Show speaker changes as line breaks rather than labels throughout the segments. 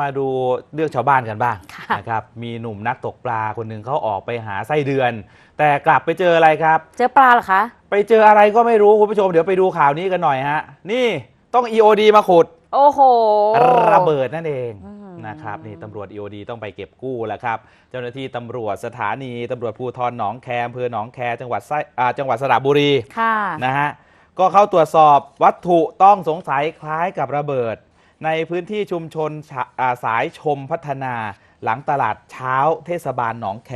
มาดูเรื่องชาวบ้านกันบ้าง
ค่ะ
นะครับมีหนุ่มนักตกปลาคนหนึ่งเขาออกไปหาไส้เดือน แต่กลับไปเจออะไรครับ
เจอปลาเหรอคะ
ไปเจออะไรก็ไม่รู้คุณผู้ชมเดี๋ยวไปดูข่าวนี้กันหน่อยฮะ นี่ต้อง EOD มาขุด
โอ้โห
ระเบิดนั่นเอง
อืม
นะครับนี่ตำรวจ EOD ต้องไปเก็บกู้แล้วครับ เจ้าหน้าที่ตำรวจสถานีตำรวจภูธรหนองแคอำเภอหนองแคจังหวัดไส้อ่าจังหวัดสระบุรี
ค่ะ
นะฮะก็เข้าตรวจสอบวัตถุต้องสงสัยคล้ายกับระเบิด ในพื้นที่ชุมชนาสายชมพัฒนาหลังตลาดเช้าเทศบาลหนองแค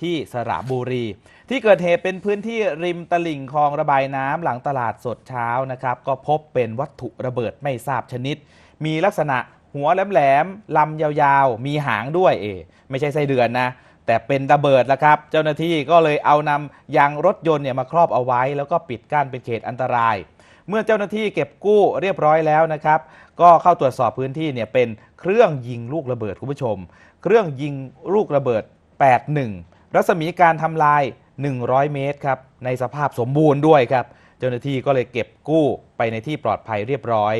ที่สระบุรี ที่เกิดเหตุเป็นพื้นที่ริมตลิ่งคลองระบายน้ำหลังตลาดสดเช้านะครับ ก็พบเป็นวัตถุระเบิดไม่ทราบชนิด มีลักษณะหัวแหลมๆลำยาวๆ มีหางด้วยเอ ไม่ใช่ไส้เดือนนะแต่เป็นระเบิดแล้วครับ เจ้าหน้าที่ก็เลยเอานำยางรถยนต์เนี่ยมาครอบเอาไว้ แล้วก็ปิดกั้นเป็นเขตอันตราย เมื่อเจ้าหน้าที่เก็บกู้เรียบร้อยแล้วนะครับ ก็เข้าตรวจสอบพื้นที่เนี่ยเป็นเครื่องยิงลูกระเบิดคุณผู้ชม เครื่องยิงลูกระเบิด 81 รัศมีการทำลาย 100 เมตรครับในสภาพสมบูรณ์ด้วยครับเจ้าหน้าที่ก็เลยเก็บกู้ไปในที่ปลอดภัยเรียบร้อย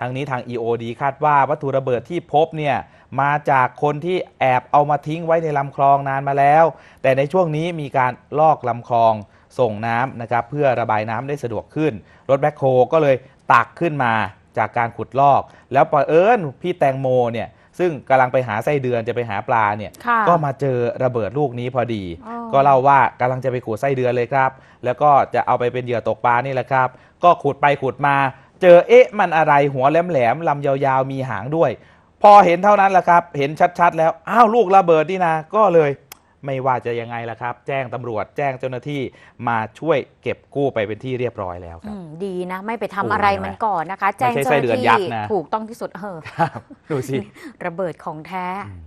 ทางนี้ทาง EOD คาดว่าวัตถุระเบิดที่พบเนี่ยมาจากคนที่แอบเอามาทิ้งไว้ในลำคลองนานมาแล้ว แต่ในช่วงนี้มีการลอกลำคลอง ส่งน้ำนะครับเพื่อระบายน้ำได้สะดวกขึ้น รถแบ็คโฮก็เลยตักขึ้นมาจากการขุดลอก แล้วปเอิญพี่แตงโมเนี่ยซึ่งกำลังไปหาไส้เดือนจะไปหาปลาเนี่ย
ค่ะ
ก็มาเจอระเบิดลูกนี้พอดี
อ๋อ
ก็เล่าว่ากำลังจะไปขุดไส้เดือนเลยครับ แล้วก็จะเอาไปเป็นเหยื่อตกปลานี่แหละครับ ก็ขุดไปขุดมา เจอเอ๊ะมันอะไรหัวแหลมๆลำยาวๆมีหางด้วย พอเห็นเท่านั้นแหละครับ เห็นชัดๆ แล้วอ้าวลูกระเบิดนี่นะก็เลย ไม่ว่าจะยังไงล่ะครับ แจ้งตำรวจแจ้งเจ้าหน้าที่มาช่วยเก็บกู้ไปเป็นที่เรียบร้อยแล้วค
อื
รับ
มดีนะ ไม่ไปทำ
โอ้
อะไร
เห็นไหม
มันก่อนนะคะ แจ้ง
ไม่ใช่
เจ้า
ไส้
ห
เดือน
น้า
ยักษ์
ที่
นะ
ถูกต้องที่สุดเออ
ครับดูสิ
ระเบิดของแท้
อืม